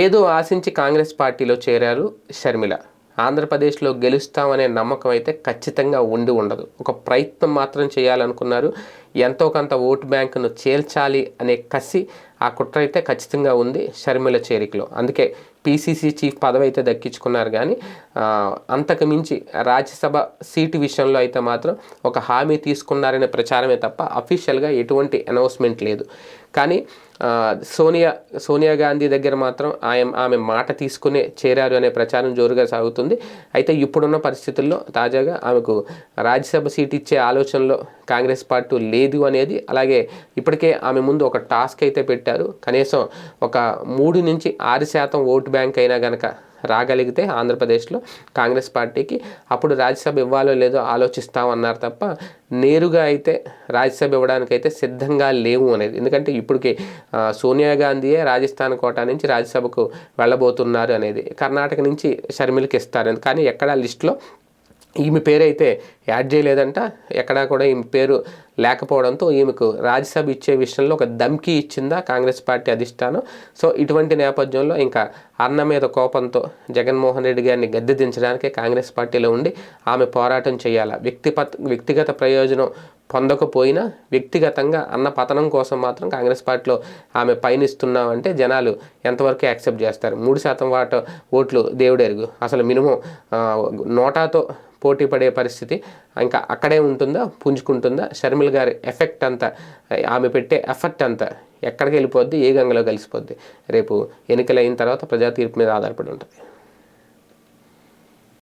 ఏదో ఆశించి కాంగ్రెస్ పార్టీలో చేరారు షర్మిల. ఆంధ్రప్రదేశ్లో గెలుస్తామనే నమ్మకం అయితే ఖచ్చితంగా ఉండి ఉండదు. ఒక ప్రయత్నం మాత్రం చేయాలనుకున్నారు. ఎంతో కొంత ఓటు బ్యాంకును చేల్చాలి అనే కసి ఆ కుట్ర అయితే ఖచ్చితంగా ఉంది షర్మిల చేరికలో. అందుకే పీసీసీ చీఫ్ పదవి అయితే దక్కించుకున్నారు కానీ అంతకు మించి రాజ్యసభ సీటు విషయంలో అయితే మాత్రం ఒక హామీ తీసుకున్నారనే ప్రచారమే తప్ప అఫీషియల్గా ఎటువంటి అనౌన్స్మెంట్ లేదు. కానీ సోనియా సోనియా గాంధీ దగ్గర మాత్రం ఆయన ఆమె మాట తీసుకునే చేరారు అనే ప్రచారం జోరుగా సాగుతుంది. అయితే ఇప్పుడున్న పరిస్థితుల్లో తాజాగా ఆమెకు రాజ్యసభ సీట్ ఇచ్చే ఆలోచనలో కాంగ్రెస్ పార్టీ లేదు అనేది అలాగే ఇప్పటికే ఆమె ముందు ఒక టాస్క్ అయితే పెట్టారు. కనీసం ఒక మూడు నుంచి ఆరు శాతం ఓటు బ్యాంక్ అయినా కనుక రాగలిగితే ఆంధ్రప్రదేశ్లో కాంగ్రెస్ పార్టీకి అప్పుడు రాజ్యసభ ఇవ్వాలో లేదో ఆలోచిస్తామన్నారు తప్ప నేరుగా అయితే రాజ్యసభ ఇవ్వడానికి అయితే సిద్ధంగా లేవు అనేది. ఎందుకంటే ఇప్పటికి సోనియా గాంధీయే రాజస్థాన్ కోట నుంచి రాజ్యసభకు వెళ్ళబోతున్నారు అనేది. కర్ణాటక నుంచి షర్మిలకి ఇస్తారు. కానీ ఎక్కడా లిస్టులో ఈమె పేరు అయితే యాడ్ చేయలేదంట. ఎక్కడా కూడా ఈమె పేరు లేకపోవడంతో ఈమెకు రాజ్యసభ ఇచ్చే విషయంలో ఒక దమ్కి ఇచ్చిందా కాంగ్రెస్ పార్టీ అధిష్టానం. సో ఇటువంటి నేపథ్యంలో ఇంకా అన్న మీద కోపంతో జగన్మోహన్ రెడ్డి గారిని గద్దె దించడానికి కాంగ్రెస్ పార్టీలో ఉండి ఆమె పోరాటం చేయాలా? వ్యక్తిపత వ్యక్తిగత ప్రయోజనం పొందకపోయినా వ్యక్తిగతంగా అన్న పతనం కోసం మాత్రం కాంగ్రెస్ పార్టీలో ఆమె పయనిస్తున్నామంటే జనాలు ఎంతవరకు యాక్సెప్ట్ చేస్తారు? మూడు శాతం వాట ఓట్లు దేవుడెరుగు అసలు మినిమం నోటాతో పోటీ పడే పరిస్థితి ఇంకా అక్కడే ఉంటుందా? పుంజుకుంటుందా? షర్మిల గారి ఎఫెక్ట్ అంతా ఆమె పెట్టే ఎఫెక్ట్ అంతా ఎక్కడికి వెళ్ళిపోద్ది? ఏ గంగలో కలిసిపోద్ది? రేపు ఎన్నికలు అయిన తర్వాత ప్రజా తీర్పు మీద ఆధారపడి ఉంటుంది.